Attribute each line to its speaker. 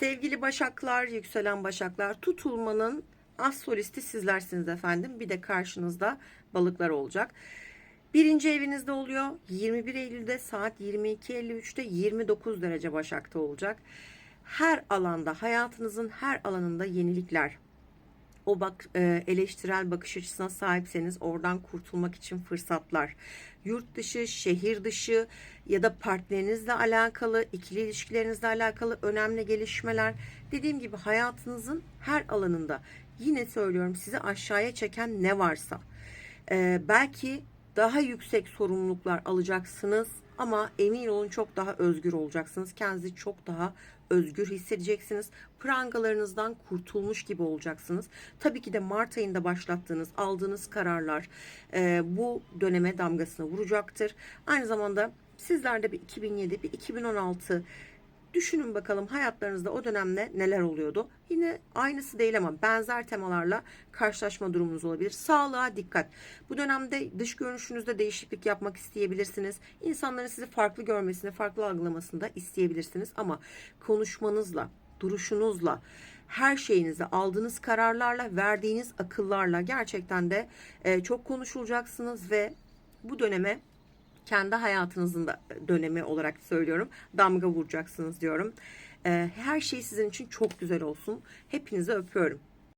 Speaker 1: Sevgili başaklar, yükselen başaklar, tutulmanın az solisti sizlersiniz efendim. Bir de karşınızda balıklar olacak. Birinci evinizde oluyor. 21 Eylül'de saat 22.53'te 29 derece Başak'ta olacak. Her alanda, hayatınızın her alanında yenilikler, o bak e, eleştirel bakış açısına sahipseniz oradan kurtulmak için fırsatlar. Yurt dışı, şehir dışı ya da partnerinizle alakalı, ikili ilişkilerinizle alakalı önemli gelişmeler. Dediğim gibi hayatınızın her alanında yine söylüyorum sizi aşağıya çeken ne varsa. e, belki daha yüksek sorumluluklar alacaksınız ama emin olun çok daha özgür olacaksınız. Kendinizi çok daha özgür hissedeceksiniz. Prangalarınızdan kurtulmuş gibi olacaksınız. Tabii ki de Mart ayında başlattığınız, aldığınız kararlar e, bu döneme damgasını vuracaktır. Aynı zamanda sizlerde bir 2007, bir 2016 Düşünün bakalım hayatlarınızda o dönemde neler oluyordu. Yine aynısı değil ama benzer temalarla karşılaşma durumunuz olabilir. Sağlığa dikkat. Bu dönemde dış görünüşünüzde değişiklik yapmak isteyebilirsiniz. İnsanların sizi farklı görmesini, farklı algılamasını da isteyebilirsiniz. Ama konuşmanızla, duruşunuzla, her şeyinizi aldığınız kararlarla, verdiğiniz akıllarla gerçekten de e, çok konuşulacaksınız ve bu döneme kendi hayatınızın da dönemi olarak söylüyorum. Damga vuracaksınız diyorum. Ee, Her şey sizin için çok güzel olsun. Hepinizi öpüyorum.